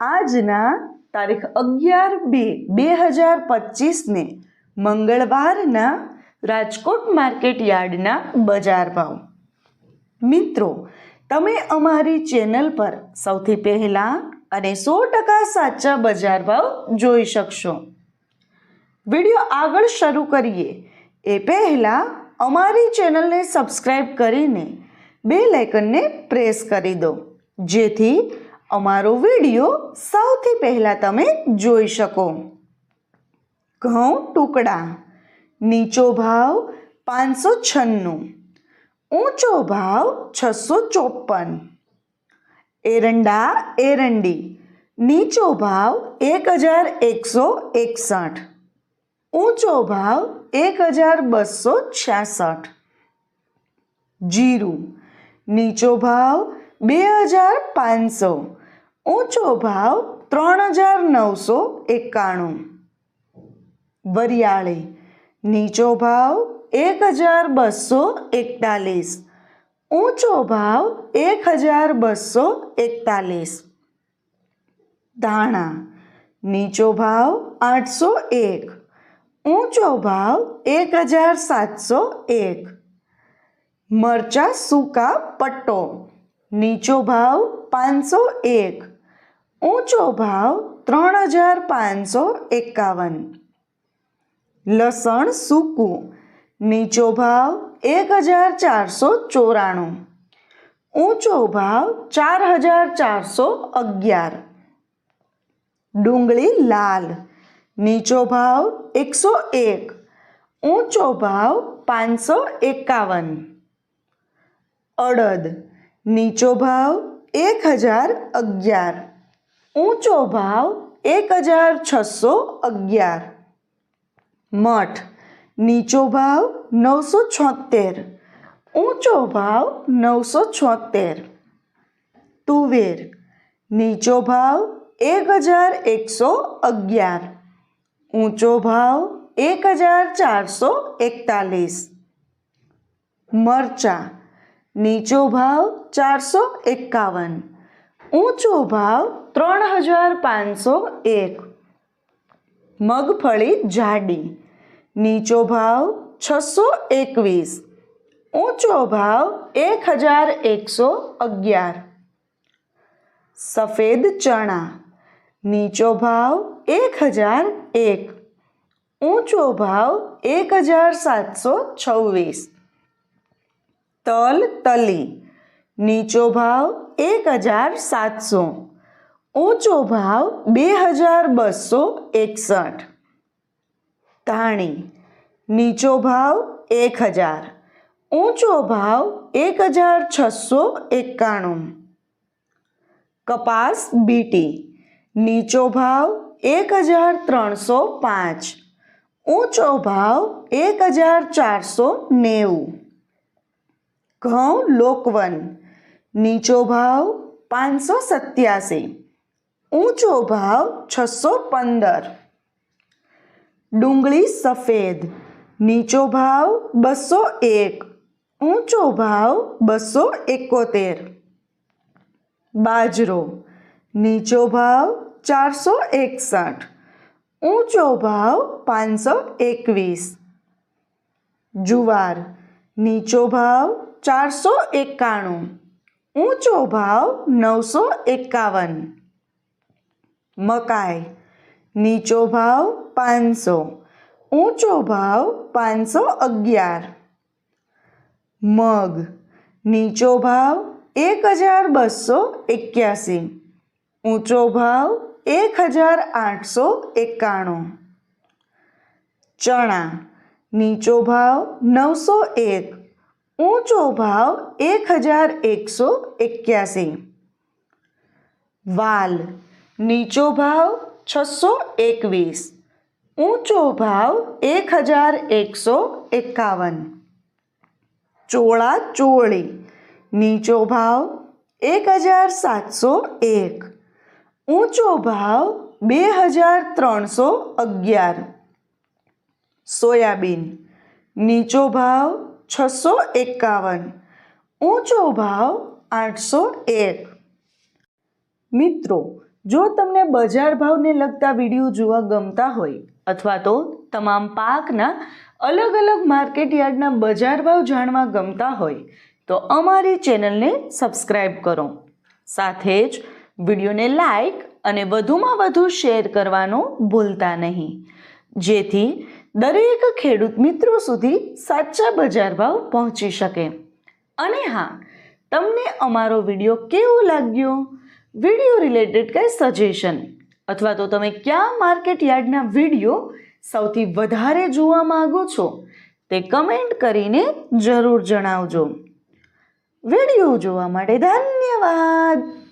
આજના તારીખ અગિયાર બે બે હજાર પચીસને મંગળવારના રાજકોટ માર્કેટ યાર્ડના બજાર ભાવ. મિત્રો, તમે અમારી ચેનલ પર સૌથી પહેલાં અને સો ટકા સાચા બજાર ભાવ જોઈ શકશો. વીડિયો આગળ શરૂ કરીએ. એ પહેલાં અમારી ચેનલને સબસ્ક્રાઈબ કરીને બે લાઇકનને પ્રેસ કરી દો. જેથી અમારો વીડિયો સૌથી પહેલાં તમે જોઈ શકો. ઘઉં ટુકડા, નીચો ભાવ પાંચસો છન્નું, ઊંચો ભાવ છસો ચોપન એરંડા એરંડી, નીચો ભાવ એક હજાર એકસો એકસઠ, ઊંચો ભાવ એક હજાર બસો છાસઠ જીરું, નીચો ભાવ બે હજાર પાંચસો ઊંચો ભાવ ત્રણ હજાર નવસો એકાણું. વરિયાળી, નીચો ભાવ એક હજાર બસો એકતાલીસ. ઊંચો ભાવ એક હજાર બસો એકતાલીસ. ધાણા નીચો ભાવ આઠસો એક. ઊંચો ભાવ એક હજાર સાતસો એક. મરચા સૂકા પટ્ટો, નીચો ભાવ પાંચસો એક. ઊંચો ભાવ ત્રણ હજાર પાંચસો એકાવન. લસણ સૂકું, નીચો ભાવ એક હજાર ચારસો ચોરાણું. ઊંચો ભાવ ચાર હજાર ચારસો અગિયાર. ડુંગળી લાલ, નીચો ભાવ એકસો એક. ઊંચો ભાવ પાંચસો એકાવન. અડદ, નીચો ભાવ એક હજાર અગિયાર. ઊંચો ભાવ એક હજાર છસો અગિયાર. મઠ, નીચો ભાવ નવસો છોતેર ઊંચો ભાવ નવસો છોતેર તુવેર, નીચો ભાવ એક હજાર એકસો અગિયાર. ઊંચો ભાવ એક હજાર ચારસો એકતાલીસ મરચાં, નીચો ભાવ ચારસો એકાવન ઊંચો ભાવ ત્રણ હજાર પાંચસો એક. મગફળી જાડી. નીચો ભાવ છસો એકવીસ. ઊંચો ભાવ એક હજાર એકસો અગિયાર. સફેદ ચણા. નીચો ભાવ એક હજાર એક. ઊંચો ભાવ એક હજાર સાતસો છવ્વીસ. તલ તલી. નીચો ભાવ એક હજાર સાતસો. ઊંચો ભાવ બે હજાર બસો એકસઠ. ધાણી નીચો ભાવ એક હજાર. ઊંચો ભાવ એક હજાર છસો એકાણું. કપાસ બીટી, નીચો ભાવ એક હજાર ત્રણસો પાંચ. ઊંચો ભાવ એક હજાર ચારસો નેવું. ઘઉં લોકવન નીચો ભાવ પાંચસો સત્યાસી, ઊંચો ભાવ છસો પંદર. ડુંગળી સફેદ, નીચો ભાવ બસો એક, ઊંચો ભાવ બસો એકોતેર. બાજરો, નીચો ભાવ ચારસો એકસઠ, ઊંચો ભાવ પાંચસો એકવીસ. જુવાર, નીચો ભાવ ચારસો એકાણું. ઊંચો ભાવ નવસો એકાવન. મકાઈ, નીચો ભાવ પાંચસો, ઊંચો ભાવ પાંચસો અગિયાર. મગ, નીચો ભાવ એક હજાર બસો એક્યાસી, ઊંચો ભાવ એક હજાર આઠસો એકાણું. ચણા, નીચો ભાવ નવસો એક ઊંચો ભાવ એક હજાર એકસો એક્યાસી વાલ નીચો ભાવ છસો એકવીસ ઊંચો ભાવ એક હજાર એકસો એકાવન ચોળા ચોળી નીચો ભાવ એક હજાર સાતસો એક ઊંચો ભાવ બે હજાર ત્રણસો અગિયાર સોયાબીન નીચો ભાવ છસો એકાવન. ઊંચો ભાવ આઠસો એક. મિત્રો, જો તમને બજાર ભાવને લગતા વીડિયો જોવા ગમતા હોય અથવા તો તમામ પાકના અલગ અલગ માર્કેટ યાર્ડના બજાર ભાવ જાણવા ગમતા હોય, તો અમારી ચેનલને સબસ્ક્રાઈબ કરો. સાથે જ વિડીયોને લાઈક અને વધુમાં વધુ શેર કરવાનું ભૂલતા નહીં. જેથી દરેક ખેડૂત મિત્રો સુધી સાચા બજાર ભાવ પહોંચી શકે. અને હા, તમને અમારો વીડિયો કેવો લાગ્યો? વીડિયો રિલેટેડ કંઈ સજેશન અથવા તો તમે કયા માર્કેટ યાર્ડના વીડિયો સૌથી વધારે જોવા માગો છો? તે કમેન્ટ કરીને જરૂર જણાવજો. વીડિયો જોવા માટે ધન્યવાદ!